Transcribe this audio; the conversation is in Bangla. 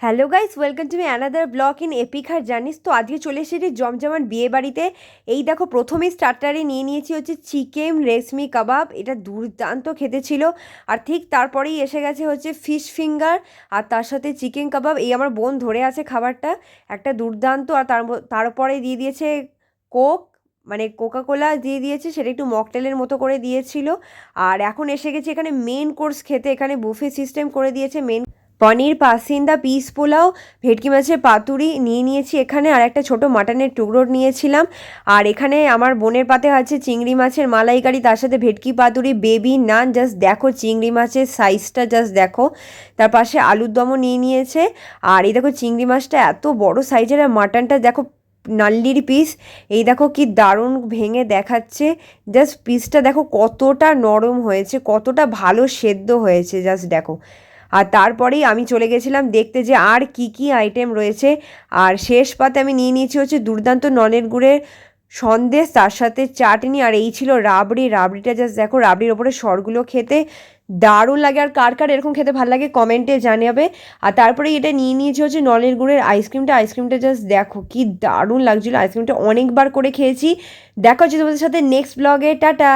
Hello guys welcome to me another vlog in এপিকার জানিস তো আজকে চলে এসেছি জমজমান বিয়ে বাড়িতে। এই দেখো প্রথমেই স্টার্টারে নিয়ে নিয়েছি হচ্ছে চিকেন রেশমি কাবাব। এটা দুর্দান্ত খেতে ছিল। আর ঠিক তারপরেই এসে গেছে হচ্ছে ফিশ ফিঙ্গার আর তার সাথে চিকেন কাবাব। এই আমার বোন ধরে আছে খাবারটা। একটা দুর্দান্ত। আর তার তারপরে দিয়ে দিয়েছে কোক। মানে কোকা কোলা দিয়ে দিয়েছে। সেটা একটু মকটেলের মতো করে দিয়েছিল। আর এখন এসে গেছে এখানে মেন কোর্স খেতে। এখানে বুফে সিস্টেম করে দিয়েছে মেন পনির, পাসিন্দা, পিস পোলাও, ভেটকি মাছের পাতুরি নিয়ে নিয়েছি এখানে। আর একটা ছোট মাটনের টুকরো নিয়েছিলাম। আর এখানে আমার বোনের পাতে আছে চিংড়ি মাছের মালাইকারি, তার সাথে ভেটকি পাতুরি, বেবি নান, জাস্ট দেখো চিংড়ি মাছের সাইজটা, জাস্ট দেখো। তার পাশে আলুর দমও নিয়ে নিয়েছে। আর এই দেখো চিংড়ি মাছটা এত বড় সাইজের, আর মাটনটা দেখো নাল্লির পিস। এই দেখো কি দারুণ ভেঙে দেখাচ্ছে। জাস্ট পিসটা দেখো কতটা নরম হয়েছে, কতটা ভালো সেদ্ধ হয়েছে, জাস্ট দেখো। আর তারপরেই আমি চলে গেছিলাম দেখতে যে আর কি কি আইটেম রয়েছে। আর শেষ পাতে আমি নিয়ে নিয়েছি হচ্ছে দুর্দান্ত নলের গুড়ের সন্দেশ, তার সাথে চাটনি, আর এই ছিল রাবড়ি। রাবড়িটা জাস্ট দেখো, রাবড়ির ওপরে সরগুলো খেতে দারুণ লাগে। আর কার কার এরকম খেতে ভালো লাগে কমেন্টে জানাবে। আর তারপরে এটা নিয়ে নিয়েছি হচ্ছে নলের গুড়ের আইসক্রিমটা আইসক্রিমটা জাস্ট দেখো, কি দারুণ লাগছিল। আইসক্রিমটা অনেকবার করে খেয়েছি। দেখা হচ্ছে তোমাদের সাথে নেক্সট ব্লগে টাটা!